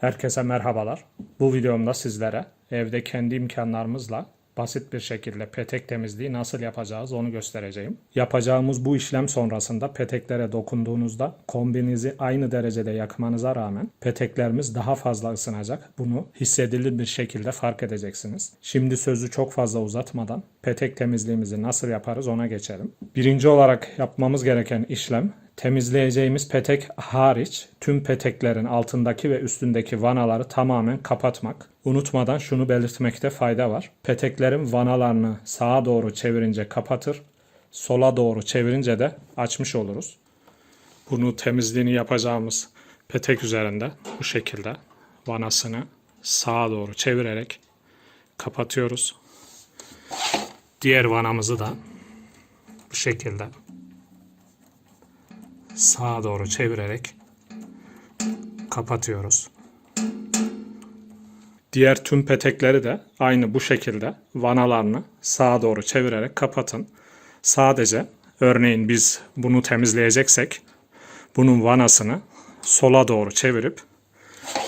Herkese merhabalar. Bu videomda sizlere evde kendi imkanlarımızla basit bir şekilde petek temizliği nasıl yapacağız onu göstereceğim. Yapacağımız bu işlem sonrasında peteklere dokunduğunuzda kombinizi aynı derecede yakmanıza rağmen peteklerimiz daha fazla ısınacak. Bunu hissedilir bir şekilde fark edeceksiniz. Şimdi sözü çok fazla uzatmadan petek temizliğimizi nasıl yaparız ona geçelim. Birinci olarak yapmamız gereken işlem temizleyeceğimiz petek hariç tüm peteklerin altındaki ve üstündeki vanaları tamamen kapatmak. Unutmadan şunu belirtmekte fayda var. Peteklerin vanalarını sağa doğru çevirince kapatır, sola doğru çevirince de açmış oluruz. Bunu temizliğini yapacağımız petek üzerinde bu şekilde vanasını sağa doğru çevirerek kapatıyoruz. Diğer vanamızı da bu şekilde sağa doğru çevirerek kapatıyoruz. Diğer tüm petekleri de aynı bu şekilde vanalarını sağa doğru çevirerek kapatın. Sadece örneğin biz bunu temizleyeceksek bunun vanasını sola doğru çevirip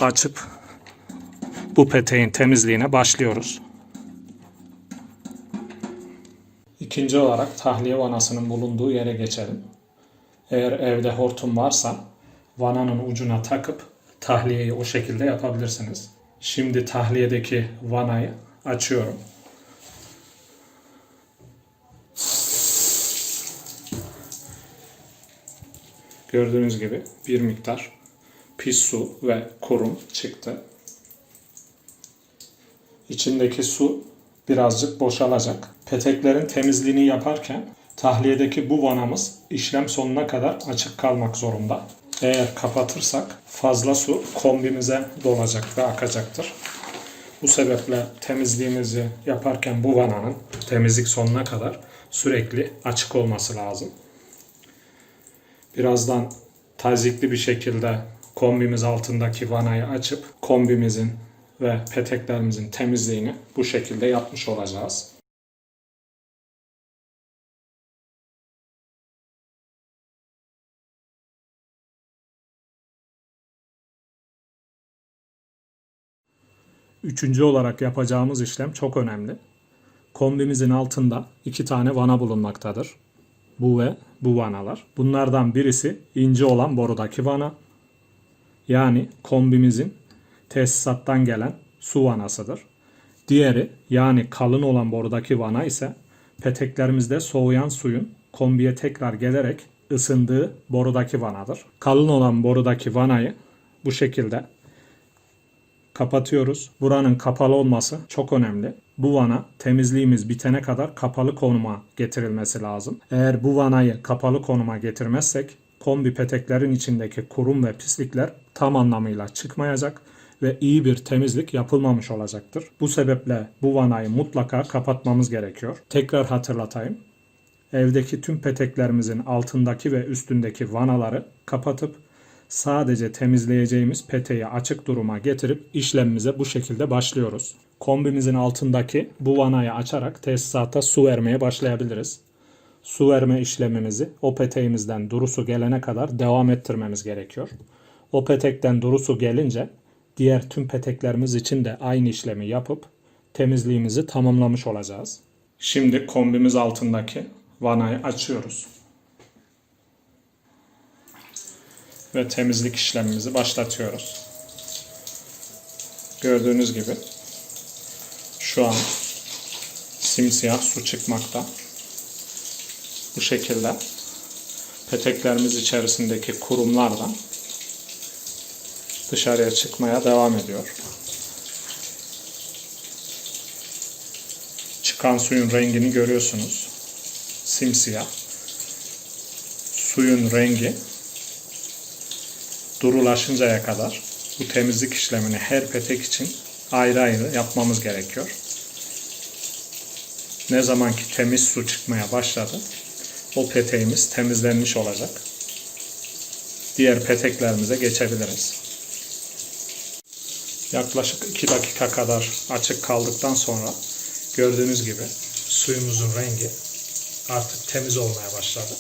açıp bu peteğin temizliğine başlıyoruz. İkinci olarak tahliye vanasının bulunduğu yere geçelim. Eğer evde hortum varsa vananın ucuna takıp tahliyeyi o şekilde yapabilirsiniz. Şimdi tahliyedeki vanayı açıyorum. Gördüğünüz gibi bir miktar pis su ve kurum çıktı. İçindeki su birazcık boşalacak. Peteklerin temizliğini yaparken tahliyedeki bu vanamız işlem sonuna kadar açık kalmak zorunda. Eğer kapatırsak fazla su kombimize dolacak ve akacaktır. Bu sebeple temizliğimizi yaparken bu vananın temizlik sonuna kadar sürekli açık olması lazım. Birazdan tazikli bir şekilde kombimiz altındaki vanayı açıp kombimizin ve peteklerimizin temizliğini bu şekilde yapmış olacağız. Üçüncü olarak yapacağımız işlem çok önemli. Kombimizin altında iki tane vana bulunmaktadır. Bu ve bu vanalar. Bunlardan birisi ince olan borudaki vana. Yani kombimizin tesisattan gelen su vanasıdır. Diğeri yani kalın olan borudaki vana ise peteklerimizde soğuyan suyun kombiye tekrar gelerek ısındığı borudaki vanadır. Kalın olan borudaki vanayı bu şekilde kapatıyoruz. Buranın kapalı olması çok önemli. Bu vana temizliğimiz bitene kadar kapalı konuma getirilmesi lazım. Eğer bu vanayı kapalı konuma getirmezsek kombi peteklerin içindeki kurum ve pislikler tam anlamıyla çıkmayacak ve iyi bir temizlik yapılmamış olacaktır. Bu sebeple bu vanayı mutlaka kapatmamız gerekiyor. Tekrar hatırlatayım. Evdeki tüm peteklerimizin altındaki ve üstündeki vanaları kapatıp sadece temizleyeceğimiz peteği açık duruma getirip işlemimize bu şekilde başlıyoruz. Kombimizin altındaki bu vanayı açarak tesisata su vermeye başlayabiliriz. Su verme işlemimizi o peteğimizden duru su gelene kadar devam ettirmemiz gerekiyor. O petekten duru su gelince diğer tüm peteklerimiz için de aynı işlemi yapıp temizliğimizi tamamlamış olacağız. Şimdi kombimiz altındaki vanayı açıyoruz. Ve temizlik işlemimizi başlatıyoruz. Gördüğünüz gibi şu an simsiyah su çıkmakta. Bu şekilde peteklerimiz içerisindeki kurumlar da dışarıya çıkmaya devam ediyor. Çıkan suyun rengini görüyorsunuz. Simsiyah. Suyun rengi durulaşıncaya kadar bu temizlik işlemini her petek için ayrı ayrı yapmamız gerekiyor. Ne zaman ki temiz su çıkmaya başladı, o peteğimiz temizlenmiş olacak. Diğer peteklerimize geçebiliriz. Yaklaşık 2 dakika kadar açık kaldıktan sonra gördüğünüz gibi suyumuzun rengi artık temiz olmaya başladı.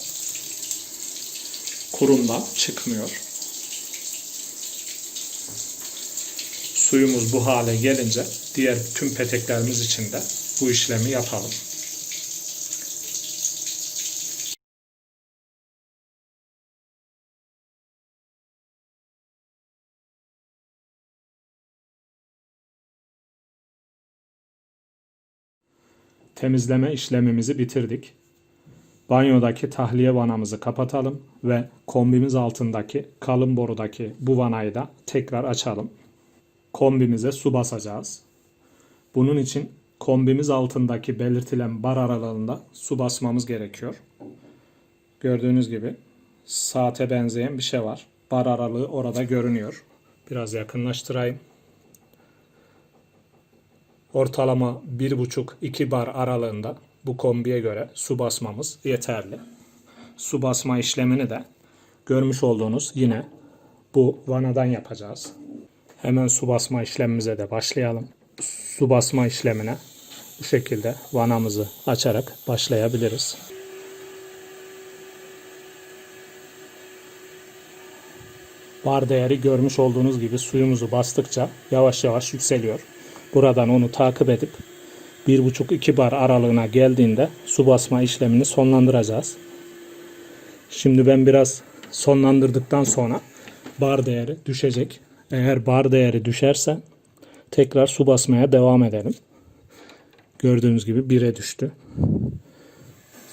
Kurum da çıkmıyor. Suyumuz bu hale gelince diğer tüm peteklerimiz için de bu işlemi yapalım. Temizleme işlemimizi bitirdik. Banyodaki tahliye vanamızı kapatalım ve kombimiz altındaki kalın borudaki bu vanayı da tekrar açalım. Kombimize su basacağız. Bunun için kombimiz altındaki belirtilen bar aralığında su basmamız gerekiyor. Gördüğünüz gibi saate benzeyen bir şey var. Bar aralığı orada görünüyor. Biraz yakınlaştırayım. Ortalama 1,5-2 bar aralığında bu kombiye göre su basmamız yeterli. Su basma işlemini de görmüş olduğunuz yine bu vanadan yapacağız. Hemen su basma işlemimize de başlayalım. Su basma işlemine bu şekilde vanamızı açarak başlayabiliriz. Bar değeri görmüş olduğunuz gibi suyumuzu bastıkça yavaş yavaş yükseliyor. Buradan onu takip edip 1,5-2 bar aralığına geldiğinde su basma işlemini sonlandıracağız. Şimdi ben biraz sonlandırdıktan sonra bar değeri düşecek. Eğer bar değeri düşerse tekrar su basmaya devam edelim. Gördüğünüz gibi 1'e düştü.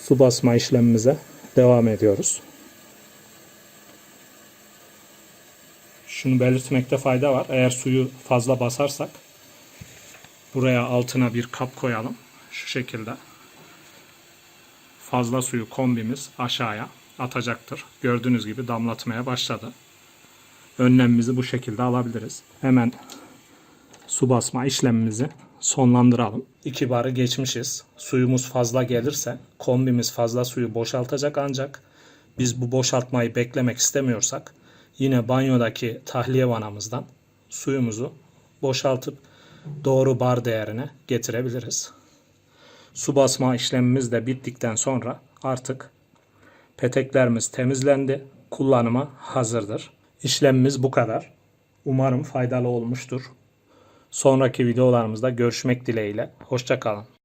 Su basma işlemimize devam ediyoruz. Şunu belirtmekte fayda var. Eğer suyu fazla basarsak buraya altına bir kap koyalım. Şu şekilde. Fazla suyu kombimiz aşağıya atacaktır. Gördüğünüz gibi damlatmaya başladı. Önlemimizi bu şekilde alabiliriz. Hemen su basma işlemimizi sonlandıralım. 2 barı geçmişiz. Suyumuz fazla gelirse kombimiz fazla suyu boşaltacak ancak biz bu boşaltmayı beklemek istemiyorsak yine banyodaki tahliye vanamızdan suyumuzu boşaltıp doğru bar değerine getirebiliriz. Su basma işlemimiz de bittikten sonra artık peteklerimiz temizlendi. Kullanıma hazırdır. İşlemimiz bu kadar. Umarım faydalı olmuştur. Sonraki videolarımızda görüşmek dileğiyle. Hoşçakalın.